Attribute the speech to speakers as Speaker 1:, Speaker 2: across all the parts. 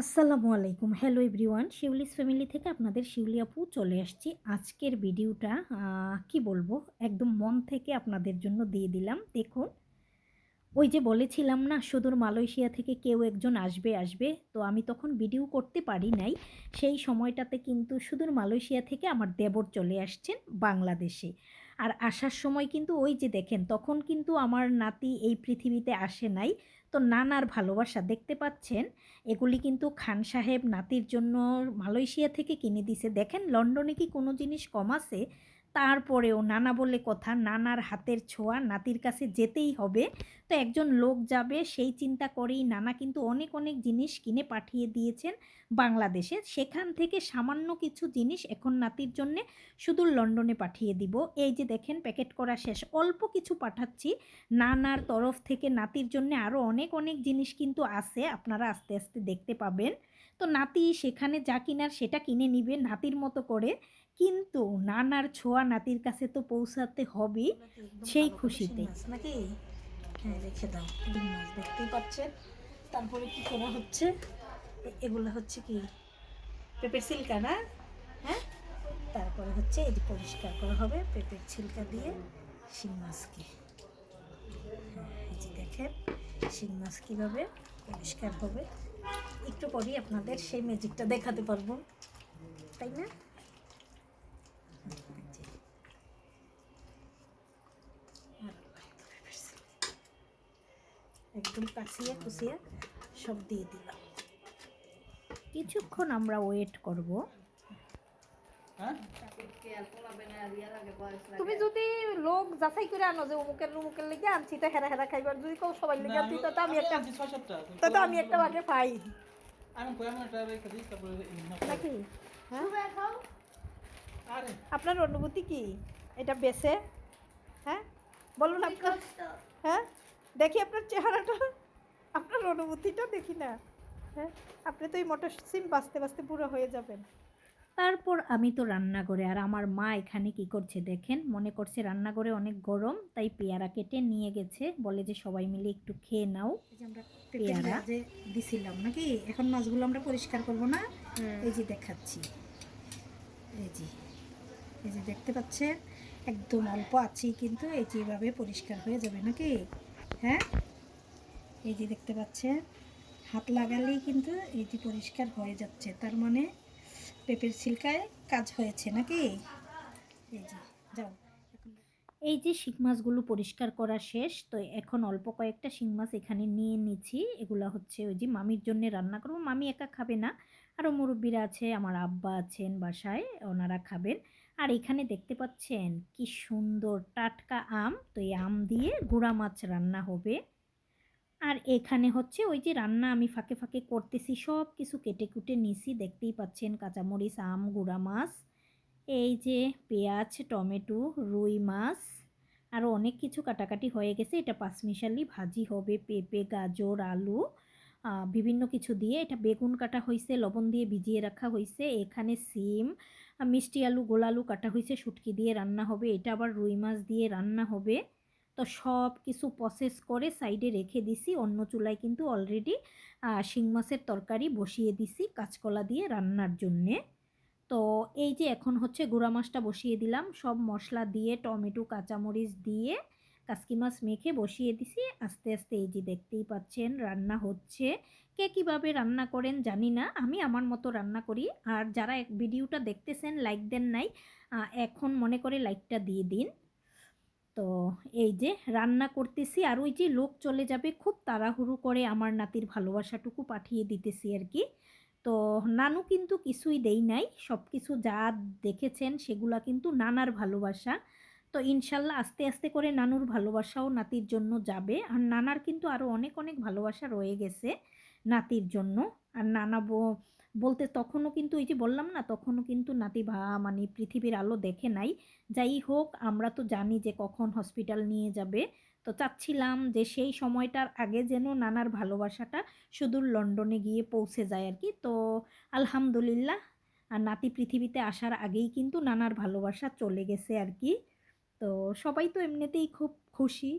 Speaker 1: আসসালামু আলাইকুম। Hello everyone Shiuli's family থেকে আপনাদের শিউলি আপু চলে আসছি। আজকের ভিডিওটা কি বলব? একদম মন থেকে আপনাদের জন্য দিয়ে দিলাম। দেখুন, ওই যে বলেছিলাম না, সুদূর মালয়েশিয়া থেকে কেউ একজন আসবে আসবে। তো আমি তখন ভিডিও করতে পারি নাই। সেই সময়টাতে কিন্তু সুদূর মালয়েশিয়া থেকে আমার দেবর চলে আসছেন বাংলাদেশে। আর আসার সময় কিন্তু ওই যে দেখেন, তখন কিন্তু আমার নাতি এই পৃথিবীতে আসে নাই। তো নানার ভালোবাসা। দেখতে পাচ্ছেন, এগুলি কিন্তু খান সাহেব নাতির জন্য মালয়েশিয়া থেকে কিনে দিছে। দেখেন, লন্ডনে কি কোনো জিনিস কম আছে? তারপরেও নানা বলে কথা, নানার হাতের ছোঁয়া নাতির কাছে যেতেই হবে। তো একজন লোক যাবে, সেই চিন্তা করেই নানা কিন্তু অনেক অনেক জিনিস কিনে পাঠিয়ে দিয়েছেন বাংলাদেশে। সেখান থেকে সামান্য কিছু জিনিস এখন নাতির জন্যে শুধু লন্ডনে পাঠিয়ে দিব। এই যে দেখেন, প্যাকেট করা শেষ। অল্প কিছু পাঠাচ্ছি। নানার তরফ থেকে নাতির জন্য আরও অনেক অনেক জিনিস কিন্তু আছে, আপনারা আস্তে আস্তে দেখতে পাবেন। তো নাতি সেখানে যা কিনার সেটা কিনে নিবে নাতির মতো করে। কিন্তু নানার ছোঁয়া নাতির কাছে তো পৌঁছাতে হবে সেই খুশিতে। নাকি? হ্যাঁ রেখে দাও। ডিম মাছ দেখতেই পাচ্ছেন। তারপরে কি করা হচ্ছে? এগুলো হচ্ছে কি? পেঁপের সিল্কা না? হ্যাঁ? তারপরে হচ্ছে যে পরিষ্কার করা হবে পেঁপের ছিলকা দিয়ে শিং মাছকে। হ্যাঁ, এই যে দেখেন শিং মাছ কীভাবে পরিষ্কার হবে। একটু পরেই আপনাদের সেই ম্যাজিকটা দেখাতে পারব। তাই না হুম, এই যে। আর পেঁপের ছিলকা। একদম কাছিয়ে কুচিয়ে সব দিয়ে দিলাম। কিছুক্ষণ আমরা ওয়েট করব। তুমি যদি লোক যাচাই করে আনো যে অমুকের অমুকের লেগে আনছি তো হেরা হেরা খাইবার যদি কেউ সবাই লেগে আনছি তো আমি একটা তো তো আমি একটা বাগে পাই। হ্যাঁ? আপনার অনুভূতি কি? এটা বেছে হ্যাঁ? বলুন আপনার হ্যাঁ? দেখি আপনার চেহারাটা। আপনার অনুভূতিটা দেখি না। হ্যাঁ আপনি তো এই মোটর সিম বাঁচতে বাঁচতে পুরো হয়ে যাবেন। তারপর আমি তো রান্নাঘরে আর আমার মা এখানে কি করছে দেখেন? মনে করছে রান্নাঘরে অনেক গরম তাই পেয়ারা কেটে নিয়ে গেছে। বলে যে সবাই মিলে একটু খেয়ে নাও। পেয়ারা। যে দিছিলাম নাকি? এখন মাছগুলো আমরা পরিষ্কার করব না? এই যে দেখাচ্ছি। এই যে এই যে দেখতে পাচ্ছেন? একদম অল্প আছেই কিন্তু এই যে এভাবে পরিষ্কার হয়ে যাবে নাকি? হ্যাঁ? এই যে দেখতে পাচ্ছেন, হাত লাগালেই কিন্তু এই যে পরিষ্কার হয়ে যাচ্ছে। তার মানে পেঁপের ছিলকায় কাজ হয়েছে নাকি? এই যে, যাও। এই যে শিং মাছগুলো পরিষ্কার করা শেষ, তো এখন অল্প কয়েকটা শিং মাছ এখানে নিয়ে নিচ্ছি। এগুলো হচ্ছে ওই যে মামির জন্য রান্না করব। মামি একা খাবে না। আরও মুরব্বীরা আছে, আমার আব্বা আছেন বাসায়, ওনারা খাবেন। আর এখানে দেখতে পাচ্ছেন কি সুন্দর টাটকা আম। তো এই আম দিয়ে গুঁড়া মাছ রান্না হবে। আর এখানে হচ্ছে ওই যে রান্না আমি ফাঁকে ফাঁকে করতেছি, সব কিছু কেটে কুটে নিছি। দেখতেই পাচ্ছেন কাঁচামরিচ, আম, গুঁড়া মাছ, এই যে পেঁয়াজ, টমেটো, রুই মাছ আরও অনেক কিছু কাটাকাটি হয়ে গেছে। এটা পাঁচমিশালি ভাজি হবে, পেঁপে, গাজর, আলু। বিভিন্ন কিছু দিয়ে এটা বেগুন কাটা হয়েছে লবণ দিয়ে ভিজিয়ে রাখা হয়েছে এখানে সিম মিষ্টি আলু, গোল আলু কাটা হয়েছে শুটকি দিয়ে রান্না হবে, এটা আবার রুই মাছ দিয়ে রান্না হবে। তো সব কিছু প্রসেস করে সাইডে রেখে দিছি, অন্য চুলায় কিন্তু অলরেডি শিং মাছের তরকারি বসিয়ে দিছি কাঁচকলা দিয়ে রান্নার জন্যে। তো এই যে এখন হচ্ছে গুঁড়া মাছটা বসিয়ে দিলাম, সব মশলা দিয়ে, টমেটো, কাঁচামরিচ দিয়ে কাসকি মাছ মেখে বসিয়ে দিছি। আস্তে আস্তে এই যে দেখতেই পাচ্ছেন রান্না হচ্ছে। কে কীভাবে রান্না করেন জানি না। আমি আমার মতো রান্না করি। আর যারা ভিডিওটা দেখতেছেন, লাইক দেন নাই এখন মনে করে লাইকটা দিয়ে দিন। তো এই যে রান্না করতেছি। আর ওই যে লোক চলে যাবে, খুব তাড়াহুড়ো করে আমার নাতির ভালোবাসাটুকু পাঠিয়ে দিতেছি আর কি। তো নানু কিন্তু কিছুই দেই নাই। সব কিছু যা দেখেছেন, সেগুলা কিন্তু নানার ভালোবাসা। তো ইনশাল্লাহ আস্তে আস্তে করে নানুর ভালোবাসাও নাতির জন্য যাবে। আর নানার কিন্তু আরও অনেক অনেক ভালোবাসা রয়ে গেছে নাতির জন্য। আর নানা বলতে তখনও কিন্তু এই যে বললাম না, তখনও কিন্তু নাতি ভা মানে পৃথিবীর আলো দেখে নাই। যাই হোক, আমরা তো জানি যে কখন হসপিটাল নিয়ে যাবে। তো চাচ্ছিলাম যে সেই সময়টার আগে যেন নানার ভালোবাসাটা সুদূর লন্ডনে গিয়ে পৌঁছে যায় আর কি। তো আলহামদুলিল্লাহ, আর নাতি পৃথিবীতে আসার আগেই কিন্তু নানার ভালোবাসা চলে গেছে আর কি। তো সবাই তো এমনিতেই খুব খুশি।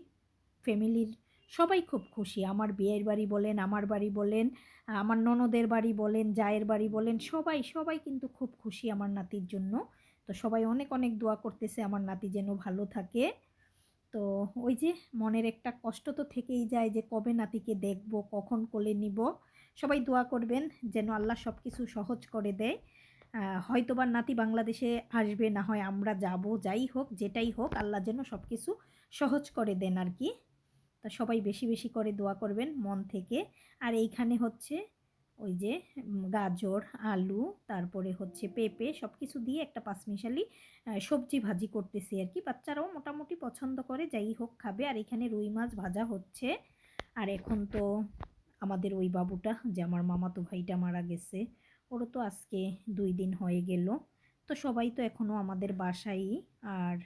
Speaker 1: ফ্যামিলির সবাই খুব খুশি। আমার বিয়ের বাড়ি বলেন, আমার বাড়ি বলেন, আমার ননদের বাড়ি বলেন, জায়ের বাড়ি বলেন, সবাই সবাই কিন্তু খুব খুশি আমার নাতির জন্য। তো সবাই অনেক অনেক দোয়া করতেছে আমার নাতি যেন ভালো থাকে। তো ওই যে মনের একটা কষ্ট তো থেকেই যায় যে কবে নাতিকে দেখব, কখন কোলে নিব। সবাই দোয়া করবেন যেন আল্লাহ সব কিছু সহজ করে দেয়। আহ, হয়তোবা নাতি বাংলাদেশে আসবে না হয় আমরা যাব যাই হোক যেটাই হোক আল্লাহ যেন সব কিছু সহজ করে দেন আর কি। তা সবাই বেশি বেশি করে দোয়া করবেন মন থেকে। আর এইখানে হচ্ছে ওই যে গাজর আলু তারপরে হচ্ছে পেঁপে সব কিছু দিয়ে একটা পাঁচমিশালি সবজি ভাজি করতেছি আর কি। বাচ্চারাও মোটামুটি পছন্দ করে যাই হোক খাবে। আর এখানে রুই মাছ ভাজা হচ্ছে। আর এখন তো আমাদের ওই বাবুটা যে আমার মামাতো ভাইটা মারা গেছে। ওরও তো আজকে দুই দিন হয়ে গেল। তো সবাই তো এখনও আমাদের বাসায়ই। আর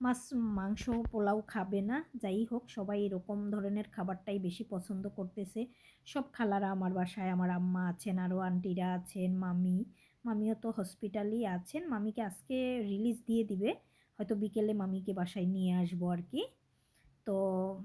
Speaker 1: মাছ, মাংস, পোলাও খাবে না, যাই হোক, সবাই এরকম ধরনের খাবারটাই বেশি পছন্দ করতেছে। সব খালারা আমার বাসায়, আমার আম্মা আছেন, আরও আন্টিরা আছেন, মামি। মামিও তো হসপিটালেই আছেন, মামিকে আজকে রিলিজ দিয়ে দিবে। হয়তো বিকেলে মামিকে বাসায় নিয়ে আসব আর কি। তো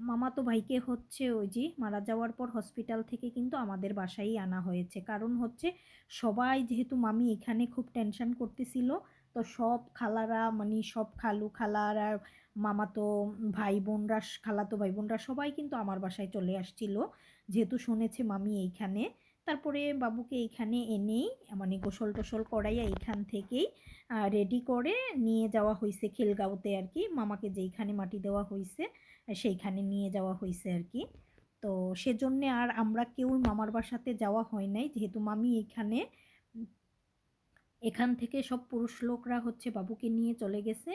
Speaker 1: মামাতো ভাইকে হচ্ছে ওই যে মারা যাওয়ার পর হসপিটাল থেকে কিন্তু আমাদের বাসায় আনা হয়েছে। কারণ হচ্ছে সবাই যেহেতু মামি এখানে খুব টেনশন করতেছিল, তো সব খালারা মানে সব খালু খালারা মামাতো ভাই বোনরা, খালাতো ভাই বোনরা সবাই কিন্তু আমার বাসায় চলে আসছিল। যেহেতু শুনেছে মামি এইখানে। তারপরে বাবুকে এইখানে এনেই মানে গোসল টোসল করাইয়া এইখান থেকেই রেডি করে নিয়ে যাওয়া হয়েছে খিলগাঁওতে আর কি মামাকে যেইখানে মাটি দেওয়া হয়েছে সেইখানে নিয়ে যাওয়া হয়েছে আর কি তো সেজন্যে আর আমরা কেউ মামার বাসাতে যাওয়া হয় নাই। যেহেতু মামি এখানে, এখান থেকে সব পুরুষ লোকরা হচ্ছে বাবুকে নিয়ে চলে গেছে।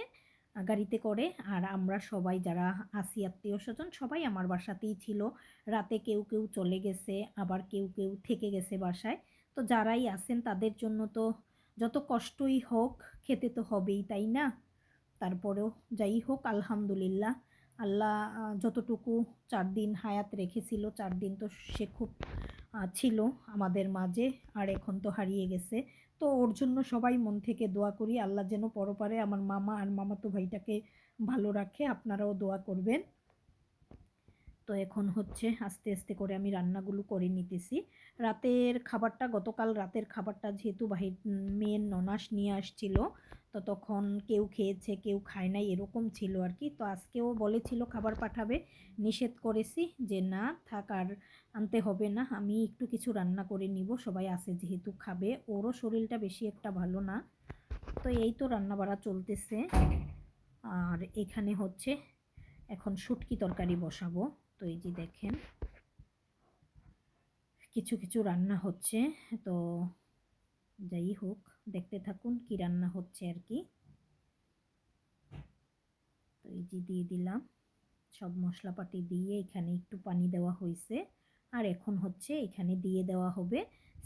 Speaker 1: গাড়িতে করে। আর আমরা সবাই যারা আসি আত্মীয় স্বজন সবাই আমার বাসাতেই ছিল। রাতে কেউ কেউ চলে গেছে, আবার কেউ কেউ থেকে গেছে বাসায়। তো যারাই আসেন তাদের জন্য তো যত কষ্টই হোক, খেতে তো হবেই, তাই না? তারপরেও যাই হোক, আলহামদুলিল্লাহ। আল্লাহ যতটুকু চার দিন হায়াত রেখেছিল, চার দিন তো সে খুব ছিল আমাদের মাঝে। আর এখন তো হারিয়ে গেছে। তো ওর জন্য সবাই মন থেকে দোয়া করি, আল্লাহ যেন পরপারে আমার মামা আর মামাতো ভাইটাকে ভালো রাখে, আপনারাও দোয়া করবেন। তো এখন হচ্ছে আস্তে আস্তে করে আমি রান্নাগুলো করে নিতেছি। রাতের খাবারটা, গতকাল রাতের খাবারটা যেহেতু ভাই মেয়ের ননাস নিয়ে আসছিল তো তখন কেউ খেয়েছে, কেউ খায় নাই, এরকম ছিল আর কি। তো আজকেও বলেছিল খাবার পাঠাবে। নিষেধ করেছি যে, না, থাক, আর আনতে হবে না। আমি একটু কিছু রান্না করে নিব। সবাই আসে যেহেতু খাবে। ওরও শরীরটা বেশি একটা ভালো না। তো এই তো রান্না বাড়া চলতেছে। আর এখানে হচ্ছে এখন শুটকি তরকারি বসাবো। তো এই যে দেখেন, কিছু কিছু রান্না হচ্ছে। তো যাই হোক, দেখতে থাকুন কি রান্না হচ্ছে আর কি। তো এই যে দিয়ে দিলাম, সব মশলাপাতি দিয়ে এখানে একটু পানি দেওয়া হয়েছে। আর এখন হচ্ছে এখানে দিয়ে দেওয়া হবে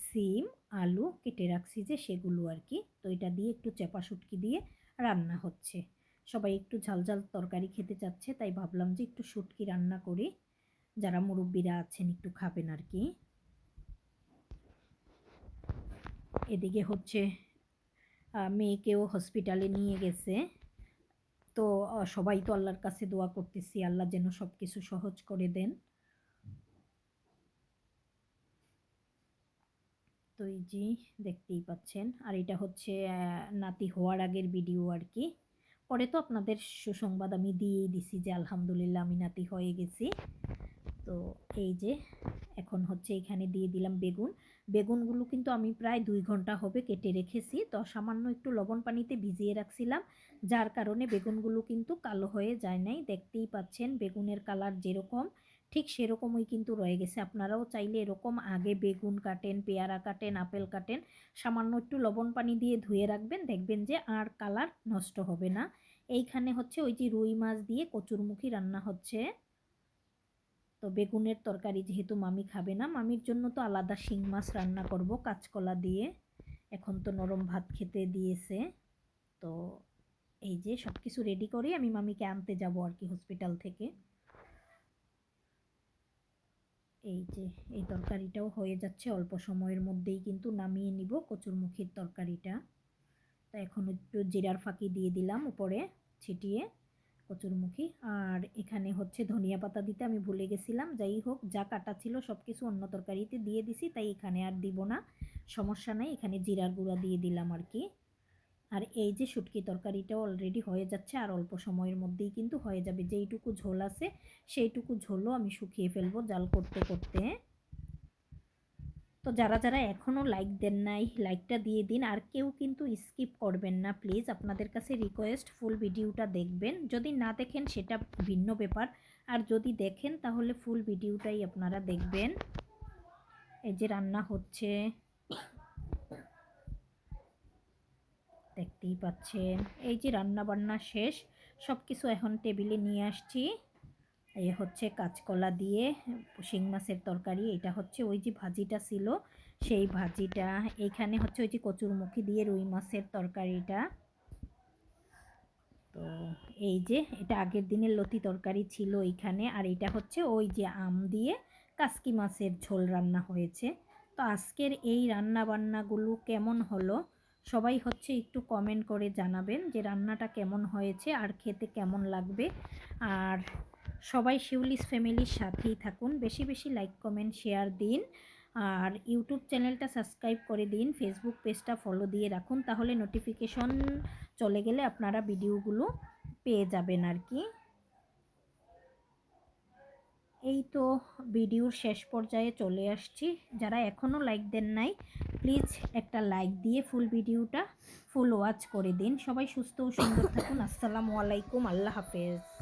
Speaker 1: সিম, আলু, কেটে রাখছি যে সেগুলো আর কি। তো এটা দিয়ে একটু চেপা শুটকি দিয়ে রান্না হচ্ছে। সবাই একটু ঝাল ঝাল তরকারি খেতে চাচ্ছে, তাই ভাবলাম যে একটু শুটকি রান্না করি। যারা মুরব্বীরা আছেন একটু খাবেন আর কি। এদিকে হচ্ছে মেয়েকেও হসপিটালে নিয়ে গেছে। তো সবাই তো আল্লাহর কাছে দোয়া করতেছি, আল্লাহ যেন সব কিছু সহজ করে দেন। তো এই যে, দেখতেই পাচ্ছেন। আর এটা হচ্ছে নাতি হওয়ার আগের ভিডিও আর কি। পরে তো আপনাদের সুসংবাদ আমি দিয়েই দিছি যে, আলহামদুলিল্লাহ আমি নাতি হয়ে গেছি। তো এই যে এখন হচ্ছে এখানে দিয়ে দিলাম বেগুন। বেগুনগুলো কিন্তু আমি প্রায় দুই ঘণ্টা হবে কেটে রেখেছি। তো সামান্য একটু লবণ পানিতে ভিজিয়ে রাখছিলাম, যার কারণে বেগুনগুলো কিন্তু কালো হয়ে যায় নাই। দেখতেই পাচ্ছেন বেগুনের কালার যেরকম, ঠিক সেরকমই কিন্তু রয়ে গেছে। আপনারাও চাইলে এরকম আগে বেগুন কাটেন, পেয়ারা কাটেন, আপেল কাটেন, সামান্য একটু লবণ পানি দিয়ে ধুয়ে রাখবেন। দেখবেন যে আর কালার নষ্ট হবে না। এইখানে হচ্ছে ওই যে রুই মাছ দিয়ে কচুরমুখী রান্না হচ্ছে। বেগুনের তরকারি যেহেতু মামি খাবে না, মামির জন্য তো আলাদা শিং মাছ রান্না করব কাঁচকলা দিয়ে। এখন তো নরম ভাত খেতে দিয়েছে। তো এই যে সব কিছু রেডি করে আমি মামিকে আনতে যাব আর কি হসপিটাল থেকে। এই যে, এই তরকারিটাও হয়ে যাচ্ছে, অল্প সময়ের মধ্যেই কিন্তু নামিয়ে নিব কচুরমুখীর তরকারিটা। তো এখন একটু জিরার ফাঁকি দিয়ে দিলাম উপরে ছিটিয়ে। কচুরমুখী। আর এখানে হচ্ছে ধনিয়া পাতা দিতে আমি ভুলে গেছিলাম। যাই হোক, যা কাটা ছিল সব কিছু অন্য তরকারিতে দিয়ে দিছি, তাই এখানে আর দিব না। সমস্যা নাই, এখানে জিরার গুঁড়া দিয়ে দিলাম আর কি। আর এই যে শুটকি তরকারিটাও অলরেডি হয়ে যাচ্ছে, আর অল্প সময়ের মধ্যেই কিন্তু হয়ে যাবে। যেইটুকু ঝোল আছে, সেইটুকু ঝোলও আমি শুকিয়ে ফেলব জাল করতে করতে। তো যারা যারা এখনও লাইক দেন নাই লাইকটা দিয়ে দিন। আর কেউ কিন্তু স্কিপ করবেন না প্লিজ আপনাদের কাছে রিকোয়েস্ট ফুল ভিডিওটা দেখবেন। যদি না দেখেন, সেটা ভিন্ন ব্যাপার। আর যদি দেখেন, তাহলে ফুল ভিডিওটাই আপনারা দেখবেন। এই যে রান্না হচ্ছে। দেখতেই পাচ্ছেন। এই যে রান্না বান্না শেষ। সব কিছু এখন টেবিলে নিয়ে আসছি। এই হচ্ছে কাঁচকলা দিয়ে শিং মাছের তরকারি, এটা হচ্ছে ওই যে ভাজিটা ছিল, সেই ভাজিটা। এইখানে হচ্ছে ওই যে কচুরমুখী দিয়ে রুই মাছের তরকারিটা। তো এই যে, এটা আগের দিনের লতি তরকারি ছিল এইখানে আর এটা হচ্ছে ওই যে আম দিয়ে কাসকি মাছের ঝোল রান্না হয়েছে। তো আজকের এই রান্না বান্নাগুলো কেমন হলো, সবাই হচ্ছে একটু কমেন্ট করে জানাবেন যে রান্নাটা কেমন হয়েছে, আর খেতে কেমন লাগবে। আর সবাই শিউলিস ফ্যামিলির সাথেই থাকুন। বেশি বেশি লাইক, কমেন্ট, শেয়ার দিন। আর ইউটিউব চ্যানেলটা সাবস্ক্রাইব করে দিন, ফেসবুক পেজটা ফলো দিয়ে রাখুন, তাহলে নোটিফিকেশন চলে গেলে আপনারা ভিডিওগুলো পেয়ে যাবেন আর কি। এই তো ভিডিওর শেষ পর্যায়ে চলে আসছি। যারা এখনও লাইক দেন নাই, প্লিজ একটা লাইক দিয়ে ফুল ভিডিওটা ফুল ওয়াচ করে দিন। সবাই সুস্থ ও সুন্দর থাকুন। আসসালামু আলাইকুম, আল্লাহ হাফেজ।